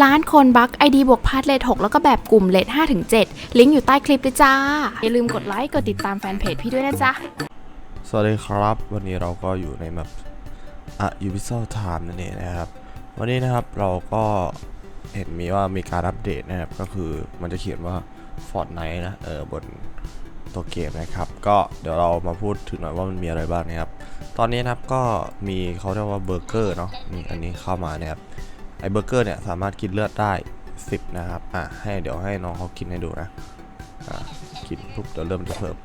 ร้านคนบัก ID บวกพาร์ทเลท6แล้วก็แบบกลุ่มเลท5ถึง7ลิงก์อยู่ใต้คลิปเลยจ้า อย่าลืมกดไลค์ กดติดตามแฟนเพจพี่ด้วยนะจ๊ะ สวัสดีครับ วันนี้เราก็อยู่ในแบบอะ Ubisoft Time นั่นเองนะครับ วันนี้นะครับเราก็เห็นมีว่ามีการอัปเดตนะครับ ก็คือมันจะเขียนว่า Fortnite นะ เออบนตัวเกมนะครับ ก็เดี๋ยวเรามาพูดถึงหน่อยว่ามันมีอะไรบ้างนะครับ ตอนนี้นะครับก็มีเขาเรียกว่าเบอร์เกอร์เนาะนี่อันนี้เข้ามานะครับ ไอเบอร์เกอร์เนี่ยสามารถกินเลือดได้ 10 นะครับอะให้เดี๋ยวให้น้องเขากินให้ดูนะอะกินปุ๊บเดี๋ยวเริ่มจะเพิ่ม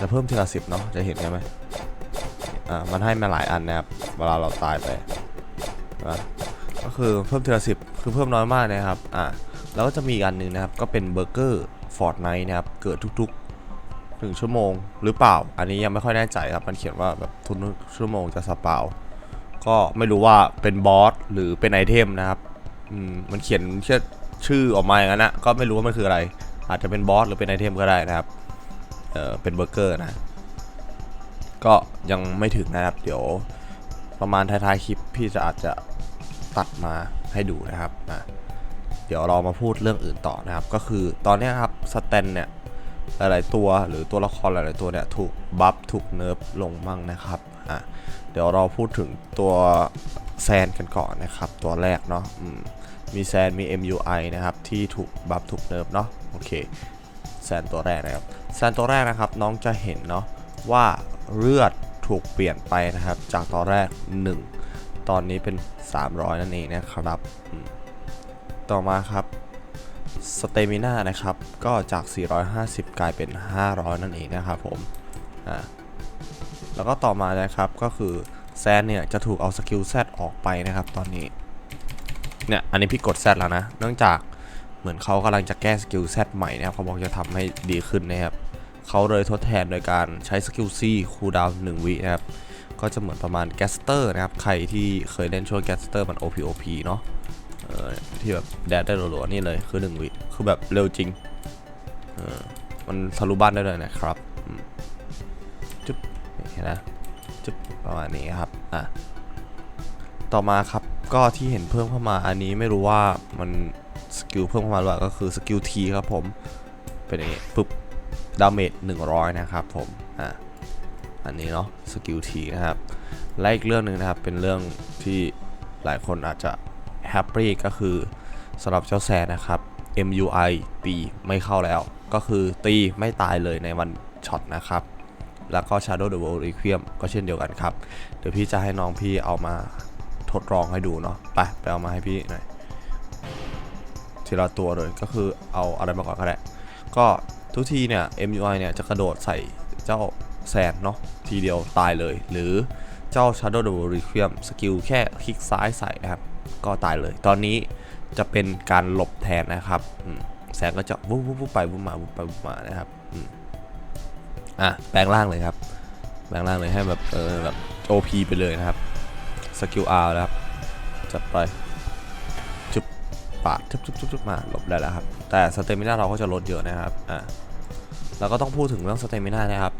จะเพิ่มทีละสิบเนาะจะเห็นใช่ไหมอ่ามันให้มาหลายอันนะครับเวลาเราตายไปอะก็คือเพิ่มทีละสิบคือเพิ่มน้อยมากนะครับอ่าแล้วก็จะมีอีกอันหนึ่งนะครับก็เป็นเบอร์เกอร์ฟอร์ดไนท์นะครับเกิดทุกๆหนึ่งชั่วโมงหรือเปล่า อันนี้ยังไม่ค่อยแน่ใจครับมันเขียนว่าแบบทุกชั่วโมงจะสปาว ก็ไม่รู้ว่าเป็นบอสหรือเป็นไอเทมนะครับอืมมันเขียนชื่อชื่อออกมาอย่างนั้นนะก็ไม่รู้ว่ามันคืออะไร อาจจะเป็นบอสหรือเป็นไอเทมก็ได้นะครับเออเป็นเบอร์เกอร์นะ ก็ยังไม่ถึงนะครับ เดี๋ยวประมาณท้ายๆคลิปพี่จะอาจจะตัดมาให้ดูนะครับอะเดี๋ยวเรามาพูดเรื่องอื่นต่อนะครับ ก็คือตอนนี้ครับสแตนเนี่ยหลายๆตัวหรือตัวละครหลายๆตัวเนี่ยถูกบัฟถูกเนิร์ฟลงมั่งนะครับ อะเดี๋ยวเราพูดถึงตัวแซนกันก่อนนะครับ ตัวแรกเนาะมมีแซนมี MUI นะครับ ที่ถูกบัฟถูกเนิร์ฟเนาะโอเคแซนตัวแรกนะครับแซนตัวแรกนะครับน้องจะเห็นเนาะว่าเลือดถูกเปลี่ยนไปนะครับ จากตอนแรก 1 ตอนนี้เป็น 300 นั่นเองนะครับ ต่อมาครับสเตมิน่านะครับ ก็จาก 450 กลายเป็น 500 นั่นเองนะครับผมอ่า แล้วก็ต่อมานะครับก็คือแซนเนี่ยจะถูกเอาสกิล Z ออกไปนะครับตอนนี้ เนี่ยอันนี้พี่กด Z แล้วนะ เนื่องจากเหมือนเขากำลังจะแก้สกิล Z ใหม่นะครับเขาบอกจะทำให้ดีขึ้นนะครับเขาเลยทดแทนโดยการใช้สกิล C คูลดาวน์1วินะครับก็จะเหมือนประมาณแกสเตอร์นะครับใครที่เคยเล่นช่วงแกสเตอร์มัน OPOP เนาะที่แบบแดดได้รัวๆนี่เลยคือ1วิคือแบบเร็วจริงมันทะลุบ้านได้เลยนะครับ เห็นนะจุ๊บประมาณนี้ครับอะต่อมาครับก็ที่เห็นเพิ่มเข้ามาอันนี้ไม่รู้ว่ามันสกิลเพิ่มเข้ามาหรือเปล่าก็คือสกิล T ครับผมเป็นอย่างนี้ปุ๊บดาเมจ100 นะครับผมอะอันนี้เนาะสกิล T นะครับและอีกเรื่องหนึ่งนะครับเป็นเรื่องที่หลายคนอาจจะแฮปปี้ก็คือสำหรับเจ้าแซนนะครับ MUI ตีไม่เข้าแล้ว ก็คือตีไม่ตายเลยในวันช็อตนะครับ แล้วก็ Shadow the World Requiem ก็เช่นเดียวกันครับ เดี๋ยวพี่จะให้น้องพี่เอามาทดลองให้ดูเนาะไปไปเอามาให้พี่หน่อยทีละตัวเลยก็คือเอาอะไรมาก่อนก็ได้ก็ทุกทีเนี่ย MUI เนี่ยจะกระโดดใส่เจ้าแซนเนาะทีเดียวตายเลย หรือเจ้า Shadow the Requiem สกิลแค่คลิกซ้ายใส่นะครับ ก็ตายเลย ตอนนี้จะเป็นการหลบแทนนะครับแซนก็จะวุบวุบวุบไปวุบมาวุบไปวุบมานะครับ อะแปลงร่างเลยครับ แปลงร่างเลยให้แบบเออแบบ OP ไปเลยนะครับสกิล R นะครับจัดไปปาดทุบทุบทุบมาหลบได้แล้วครับ แต่สเตมิน่าเราก็จะลดเยอะนะครับอ่าแล้วก็ต้องพูดถึงเรื่องสเตมิน่านะครับ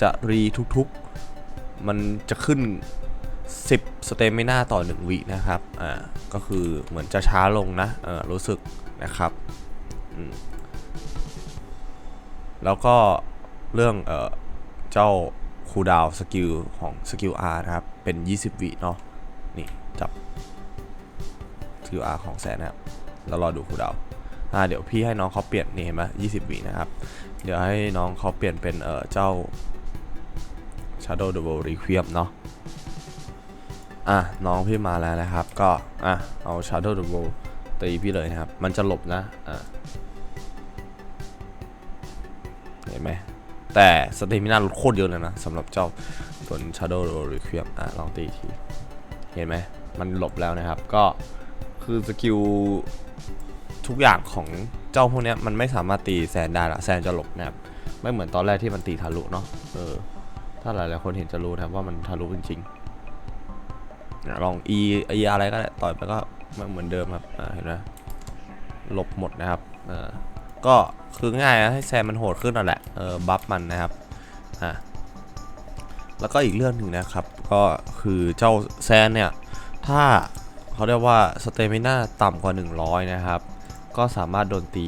จะรีทุกๆ มันจะขึ้น 10 สเตมิน่าต่อ 1 วินะครับ อ่า ก็คือเหมือนจะช้าลงนะเออรู้สึกนะครับ แล้วก็ เรื่องเอ่อเจ้าคูดาวสกิลของสกิล R นะครับ เป็น 20 วิเนาะนี่ จับสกิล R ของแสนนะครับ แล้วรอดูคูดาวอ่าเดี๋ยวพี่ให้น้องเขาเปลี่ยนนี่เห็นไหมยี่สิบวินะครับ เดี๋ยวให้น้องเขาเปลี่ยนเป็นเออเจ้า Shadow the World Requiem เนาะอะน้องพี่มาแล้วนะครับ ก็อะเอา Shadow the World ตีพี่เลยนะครับ มันจะหลบนะอะเห็นไหม แต่สเตมินาลดโคตรเยอะเลยนะสำหรับเจ้าตัว Shadow the World Requiem อะลองตีที เห็นไหม มันหลบแล้วนะครับ ก็คือสกิลทุกอย่างของเจ้าพวกนี้มันไม่สามารถตีแซนได้ละแซนจะหลบนะครับ ไม่เหมือนตอนแรกที่มันตีทะลุเนาะเออ ถ้าหลายๆคนเห็นจะรู้นะว่ามันทะลุจริงๆลอง e e อะไรก็ได้ต่อยไปก็เหมือนเดิมครับเห็นไหมหลบหมดนะครับเออก็ คือง่ายนะให้แซมมันโหดขึ้นนั่นแหละเออบัฟมันนะครับอ่าแล้วก็อีกเรื่องหนึ่งนะครับ ก็คือเจ้าแซนเนี่ย ถ้าเขาเรียกว่าสเตมิน่าต่ำกว่า 100 นะครับ ก็สามารถโดนตี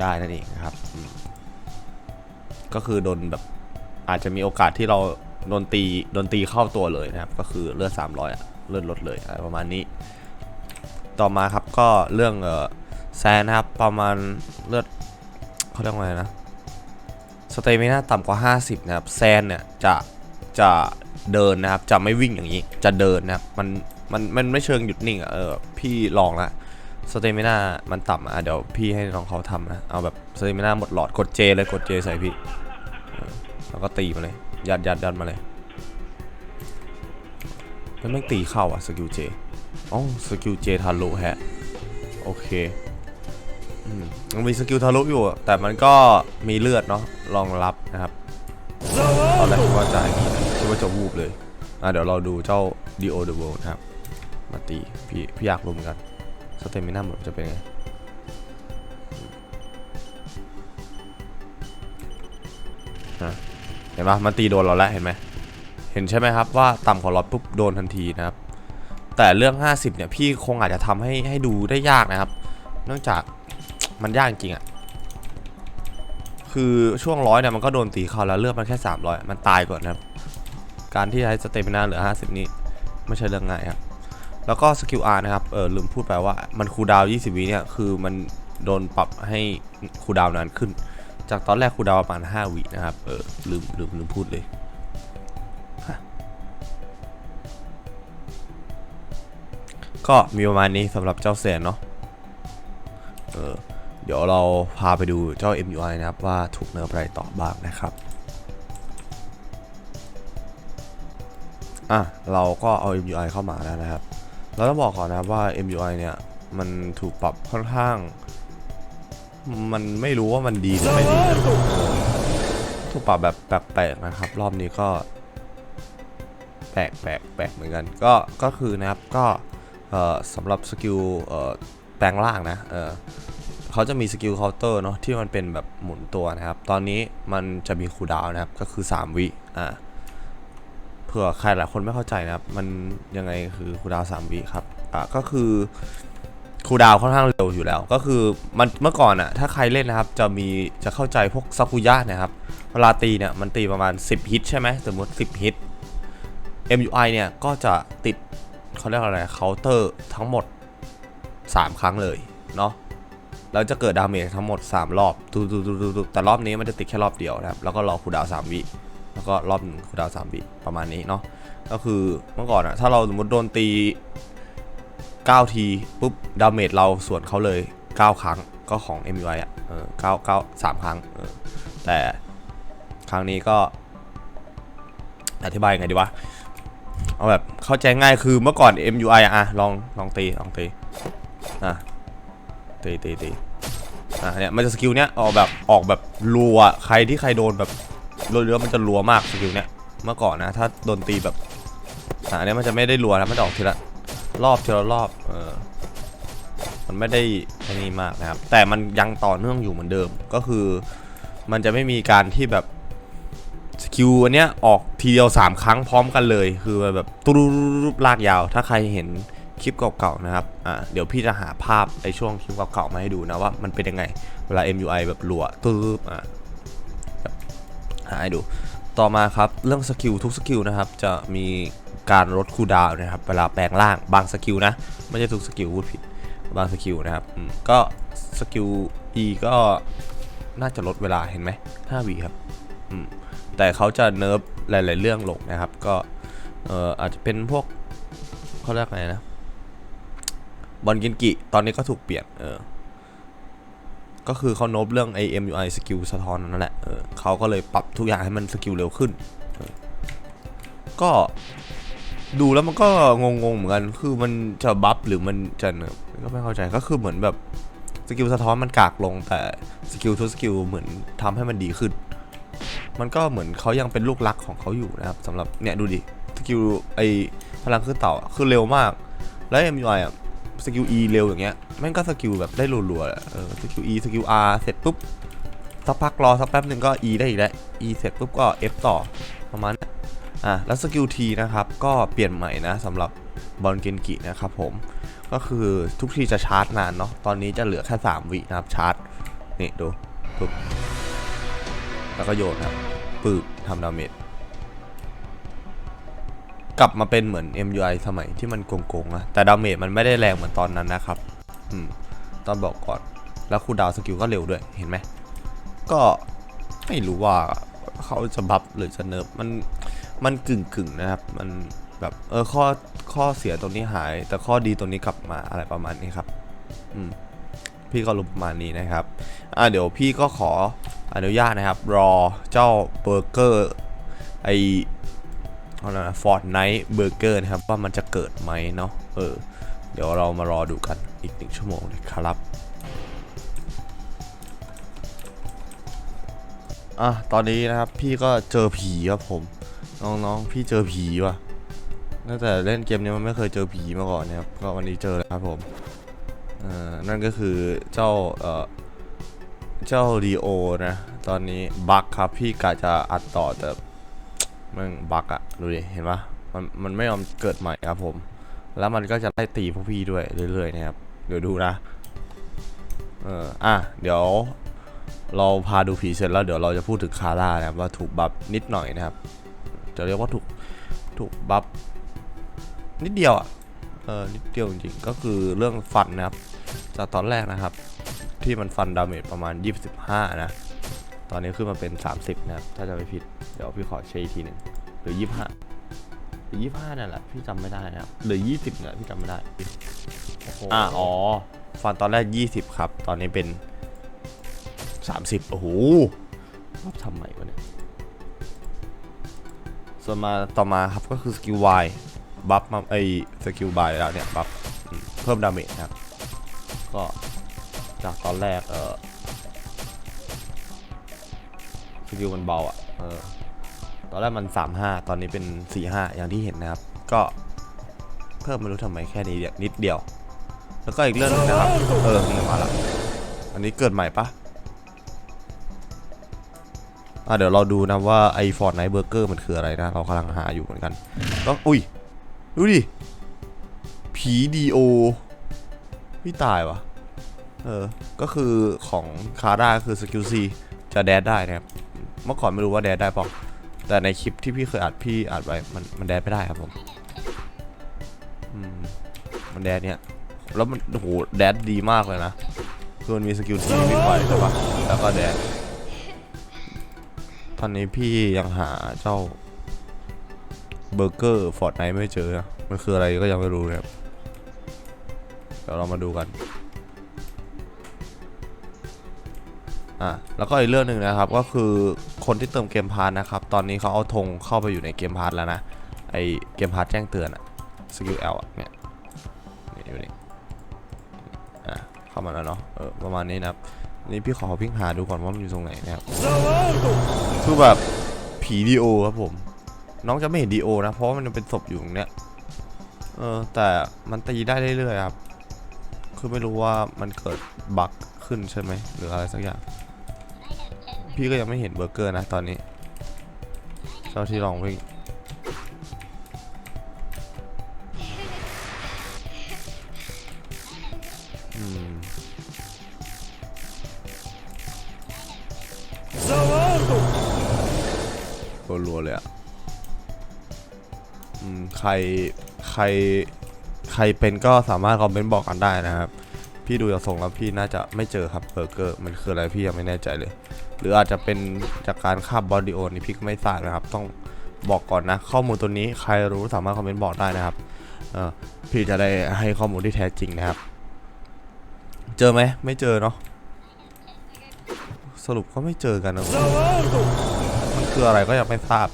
ได้นั่นเองครับ ก็คือโดนแบบอาจจะมีโอกาสที่เราโดนตีโดนตีเข้าตัวเลยนะครับ ก็คือเลือด 300อะเลือดลดเลยอะไรประมาณนี้ ต่อมาครับก็เรื่องเออแซนนะครับประมาณเลือด เขาเรียกว่าไงนะสเตมิน่าต่ำกว่า 50 นะครับ แซนเนี่ยจะจะเดินนะครับ จะไม่วิ่งอย่างนี้ จะเดินนะครับ มันมันมันไม่เชิงหยุดนิ่งอะเออ พี่ลองละสเตมิน่ามันต่ำอะเดี๋ยวพี่ให้น้องเขาทำนะ เอาแบบสเตมิน่าหมดหลอด กดเจเลยกดเจใส่พี่ แล้วก็ตีมาเลย ยัดยัดยัดมาเลยแล้วไม่งตีเข้าอะสกิลเจอ๋อสกิลเจทะลุแฮะ โอเค มันมีสกิลทะลุอยู่ แต่มันก็มีเลือดเนาะรองรับนะครับตอนแรกคิดว่าจะอย่างนี้นะคิดว่าจะวูบเลยอะเดี๋ยวเราดูเจ้า Dio the World นะครับ มาตีพี่พี่อยากรู้เหมือนกันสเตมิน่าหมดจะเป็นไงเห็นปะมันตีโดนเราแล้วเห็นไหมเห็นใช่ไหมครับว่าต่ำกว่าร้อยปุ๊บโดนทันทีนะครับ แต่เรื่อง 50เนี่ยพี่คงอาจจะทำให้ให้ดูได้ยากนะครับ เนื่องจาก มันยากจริงอะคือช่วงร้อยเนี่ยมันก็โดนตีเข้าแล้วเลือดมันแค่300 มันตายก่อนนะครับ การที่ใช้สเตมินาเหลือ 50 นี่ไม่ใช่เรื่องง่ายครับ แล้วก็สกิล R นะครับ เออลืมพูดไปว่ามันคูดาว 20 วิเนี่ย คือมันโดนปรับให้คูดาวนานขึ้น จากตอนแรกคูดาวประมาณ 5 วินะครับ เออลืมลืมลืมพูดเลยก็มีประมาณนี้สำหรับเจ้าแสนเนาะเออ เดี๋ยวเราพาไปดูเจ้า MUI นะครับว่าถูกเนิร์ฟอะไรต่อบ้างนะครับอะเราก็เอา MUI เข้ามาแล้วนะครับ เราต้องบอกก่อนนะครับว่า MUI เนี่ยมันถูกปรับค่อนข้าง มันไม่รู้ว่ามันดีหรือไม่ดีถูกปรับแบบแปลกๆนะครับ รอบนี้ก็แปลกแปลกแปลกเหมือนกัน ก็ก็คือนะครับก็เอ่อสำหรับสกิลเอ่อแปลงร่างนะ เขาจะมีสกิลเคาน์เตอร์เนาะที่มันเป็นแบบหมุนตัวนะครับ ตอนนี้มันจะมีคูดาวนะครับ ก็คือ 3 วิอ่าเผื่อใครหลายคนไม่เข้าใจนะครับ มันยังไงคือคูดาว 3 วิครับอ่าก็คือคูดาวค่อนข้างเร็วอยู่แล้ว ก็คือมันเมื่อก่อนอะถ้าใครเล่นนะครับ จะมีจะเข้าใจพวกซากุยะนะครับ เวลาตีเนี่ยมันตีประมาณ 10 ฮิตใช่ไหมสมมติ 10 ฮิต MUI เนี่ยก็จะติดเขาเรียกอะไรเคาน์เตอร์ทั้งหมด 3 ครั้งเลยเนาะ แล้วจะเกิดดาเมจทั้งหมด 3 รอบตูตูตูตูตูแต่รอบนี้มันจะติดแค่รอบเดียวนะครับ แล้วก็รอคูดาวน์3วิ แล้วก็รอบหนึ่งคูดาวน์3วิประมาณนี้เนาะ ก็คือเมื่อก่อนอะถ้าเราสมมติโดนตี 9 ทีปุ๊บดาเมจเราส่วนเขาเลย 9 ครั้งก็ของ MUI อะเออ9 9 3ครั้งเออแต่ครั้งนี้ก็อธิบายยังไงดีวะ เอาแบบเข้าใจง่ายคือเมื่อก่อน MUI อะอะลองลองตีลองตีอะ ตีตีตีอะเนี่ยมันจะสกิลเนี้ยออกแบบออกแบบรัวใครที่ใครโดนแบบเรือมันจะรัวมากสกิลเนี้ยเมื่อก่อนนะ ถ้าโดนตีแบบอะเนี้ยมันจะไม่ได้รัวนะมันจะออกทีละรอบทีละรอบเออมันไม่ได้ไอ้นี่มากนะครับ แต่มันยังต่อเนื่องอยู่เหมือนเดิมก็คือ มันจะไม่มีการที่แบบสกิลอันเนี้ยออกทีเดียว 3 ครั้งพร้อมกันเลย คือแบบตุ๊บลากยาว ถ้าใครเห็น คลิปเก่าๆนะครับอ่าเดี๋ยวพี่จะหาภาพไอช่วงคลิปเก่าๆมาให้ดูนะว่ามันเป็นยังไง เวลา MUI แบบรัวตืบอ่าหาให้ดู ต่อมาครับเรื่องสกิลทุกสกิลนะครับจะมีการลดคูดาวนะครับเวลาแปลงร่างบางสกิลนะไม่ใช่ทุกสกิลพูดผิดบางสกิลนะครับอืมก็สกิล E ก็น่าจะลดเวลาเห็นไหม5วิครับอืมแต่เขาจะเนิร์ฟหลาย ๆ เรื่องลงนะครับ ก็เอ่ออาจจะเป็นพวกเขาเรียกไงนะ บอลกินกิ ตอนนี้ก็ถูกเปลี่ยน เออ ก็คือเขาโนบเรื่อง AMUI สกิลสะท้อนนั่นแหละ เออเขาก็เลยปรับทุกอย่างให้มันสกิลเร็วขึ้นออก็ดูแล้วมันก็งงๆเหมือนกัน คือมันจะบัฟหรือมันจะเนิร์ฟก็ไม่เข้าใจ ก็คือเหมือนแบบสกิลสะท้อนมันกากลงแต่สกิลทุกสกิลเหมือนทำให้มันดีขึ้น มันก็เหมือนเขายังเป็นลูกรักของเขาอยู่นะครับสำหรับเนี่ยดูดิสกิลไอพลังขึ้นเต่าคือเร็วมาก แล้ว MUI อะ สกิล E เร็วอย่างเงี้ยแม่งก็สกิลแบบได้รัวๆอะเออสกิล E สกิล R เสร็จปุ๊บสักพักรอสักแป๊บหนึ่งก็ E ได้อีกแล้ว E เสร็จปุ๊บก็ F ต่อประมาณนั้นอะแล้วสกิล T นะครับก็เปลี่ยนใหม่นะสำหรับบอลเกนกินะครับผมก็คือทุกทีจะชาร์จนานเนาะตอนนี้จะเหลือแค่ 3 วินะครับชาร์จนี่ดูปึ๊บแล้วก็โยนครับปึกทำดาเมจ กลับมาเป็นเหมือน MUI สมัยที่มันโกงๆนะแต่ดาเมจมันไม่ได้แรงเหมือนตอนนั้นนะครับอืมต้องบอกก่อนแล้วคูดาวสกิลก็เร็วด้วยเห็นไหมก็ไม่รู้ว่าเขาจะบัฟหรือจะเนิร์ฟมันมันกึ่งกึ่งๆนะครับ มันแบบเออข้อข้อเสียตรงนี้หาย แต่ข้อดีตรงนี้กลับมาอะไรประมาณนี้ครับอืมพี่ก็รู้ประมาณนี้นะครับอ่าเดี๋ยวพี่ก็ขออนุญาตนะครับ รอเจ้าเบอร์เกอร์ไอ อะไรนะฟอร์ดไนท์เบอร์เกอร์นะครับ ว่ามันจะเกิดไหมเนาะเออ เดี๋ยวเรามารอดูกันอีกหนึ่งชั่วโมงนะครับอะตอนนี้นะครับพี่ก็เจอผีครับผม น้องๆพี่เจอผีว่ะตั้งแต่เล่นเกมนี้มันไม่เคยเจอผีมาก่อนนะครับก็วันนี้เจอแล้วครับผมเอ่อนั่นก็คือเจ้าเอ่อเจ้าดีโอนะ ตอนนี้บั๊กครับพี่กะจะอัดต่อแต่ มันบักอะดูดิ เห็นปะมันมันไม่ยอมเกิดใหม่ครับผม แล้วมันก็จะไล่ตีพวกพี่ด้วยเรื่อยๆนะครับ เดี๋ยวดูนะ เออ อะ เดี๋ยว เราพาดูผีเสร็จแล้วเดี๋ยวเราจะพูดถึงคาร่านะครับว่าถูกบัฟนิดหน่อยนะครับ จะเรียกว่าถูกถูกบัฟนิดเดียวอะเออนิดเดียวจริงๆก็คือเรื่องฟันนะครับ จากตอนแรกนะครับ ที่มันฟันดาเมจประมาณ 25 นะ ตอนนี้ขึ้นมาเป็น 30 นะครับ ถ้าจะไม่ผิด เดี๋ยวพี่ขอเช็คอีกทีหนึ่งหรือ 25 หรือ 25 นั่นแหละ พี่จำไม่ได้นะครับ หรือ 20เนี่ยพี่จำไม่ได้อะอ๋อ ฟันตอนแรก 20 ครับ ตอนนี้เป็น 30 โอ้โหรับทำใหม่วะเนี่ย ส่วนมาต่อมาครับก็คือสกิล Y บัฟมาไอสกิล Y แล้วเนี่ย บัฟอืมเพิ่มดาเมจนะครับ ก็จากตอนแรกเออ สกิลมันเบาอะเออตอนแรกมัน 35 ตอนนี้เป็น 45 อย่างที่เห็นนะครับ ก็เพิ่มไม่รู้ทำไมแค่นี้เดียวนิดเดียว แล้วก็อีกเรื่องหนึงนะครับ เออนี่มาละอันนี้เกิดใหม่ปะอะเดี๋ยวเราดูนะว่าไอฟอร์ดไนท์เบอร์เกอร์มันคืออะไรนะ เรากำลังหาอยู่เหมือนกันก็อุ้ย ดูดิ ผีดีโอพี่ตายวะเออ ก็คือของคาร่าคือสกิลซีจะแดดได้นะครับ เมื่อก่อนไม่รู้ว่าแดดได้ปะแต่ในคลิปที่พี่เคยอัดพี่อัดไว้มันมันแดดไม่ได้ครับผมอืมมันแดดเนี่ยแล้วมันโอ้โหแดดดีมากเลยนะคือมันมีสกิลทีวิ่งไวใช่ปะแล้วก็แดดตอนนี้พี่ยังหาเจ้าเบอร์เกอร์ฟอร์ดไนไม่เจอนะมันคืออะไรก็ยังไม่รู้เลยครับเดี๋ยวเรามาดูกันอะแล้วก็อีกเรื่องหนึ่งนะครับก็คือ คนที่เติมเกมพาร์ทนะครับ ตอนนี้เขาเอาธงเข้าไปอยู่ในเกมพาร์ทแล้วนะ ไอเกมพาร์ทแจ้งเตือนอะสกิลเอลอะเนี่ยนี่อยู่นี่อะเข้ามาแล้วเนาะเออประมาณนี้นะครับนี่พี่ขอพิงหาดูก่อนว่ามันอยู่ตรงไหนนะครับคือแบบผีดีโอครับผม น้องจะไม่เห็นดีโอนะ เพราะมันเป็นศพอยู่ตรงเนี้ยเออแต่มันตีได้เรื่อยๆครับ คือไม่รู้ว่ามันเกิดบั๊กขึ้นใช่ไหมหรืออะไรสักอย่าง พี่ก็ยังไม่เห็นเบอร์เกอร์นะตอนนี้เจ้าที่ลองวิ่งอืมรัวๆเลยอะอืมใคร ใคร ใครเป็นก็สามารถคอมเมนต์บอกกันได้นะครับ พี่ดูจากทรงแล้วพี่น่าจะไม่เจอครับเบอร์เกอร์ มันคืออะไรพี่ยังไม่แน่ใจเลย หรืออาจจะเป็นจากการคาบบอดีโอนี่พี่ก็ไม่ทราบนะครับ ต้องบอกก่อนนะ ข้อมูลตัวนี้ใครรู้สามารถคอมเมนต์บอกได้นะครับพี่จะได้ให้ข้อมูลที่แท้จริงนะครับ เจอไหมไม่เจอเนาะสรุปก็ไม่เจอกันนะมันคืออะไรก็ยังไม่ทราบ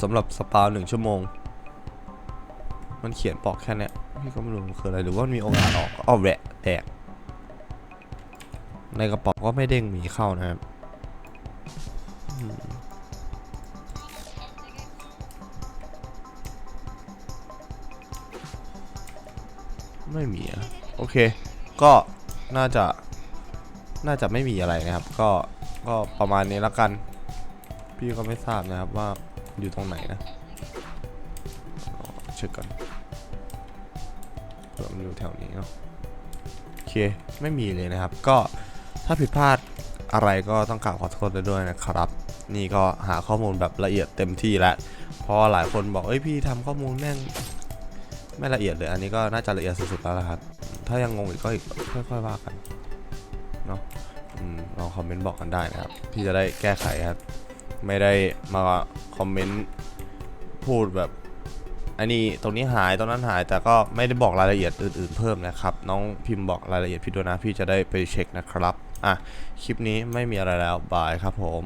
สำหรับสปาหนึ่งชั่วโมง มันเขียนบอกแค่เนี้ยพี่ก็ไม่รู้มันคืออะไรหรือว่ามีโอกาสออกก็เอแหวะแตก ในกระเป๋าก็ไม่เด้งหมีเข้านะครับไม่มีอะโอเค ก็น่าจะน่าจะไม่มีอะไรนะครับ ก็ก็ประมาณนี้ล้วกัน พี่ก็ไม่ทราบนะครับว่าอยู่ตรงไหนนะเช็คก่อนเผื่อมันอยู่แถวนี้เนาะโอเค ไม่มีเลยนะครับ ก็ ถ้าผิดพลาดอะไรก็ต้องกราบขอโทษด้วยนะครับ นี่ก็หาข้อมูลแบบละเอียดเต็มที่แล้วเพราะหลายคนบอกเอ้ยพี่ทำข้อมูลแม่งไม่ละเอียดเลยอันนี้ก็น่าจะละเอียดสุดๆแล้วละครับ ถ้ายังงงอีกก็ค่อยๆว่ากันเนาะลองคอมเมนต์บอกกันได้นะครับ พี่จะได้แก้ไขครับ ไม่ได้มาคอมเมนต์พูดแบบอันนี้ตรงนี้หายตรงนั้นหายแต่ก็ไม่ได้บอกรายละเอียดอื่น ๆ เพิ่มนะครับ น้องพิมพ์บอกรายละเอียดพี่ด้วยนะพี่จะได้ไปเช็คนะครับ อะ คลิปนี้ไม่มีอะไรแล้ว บายครับผม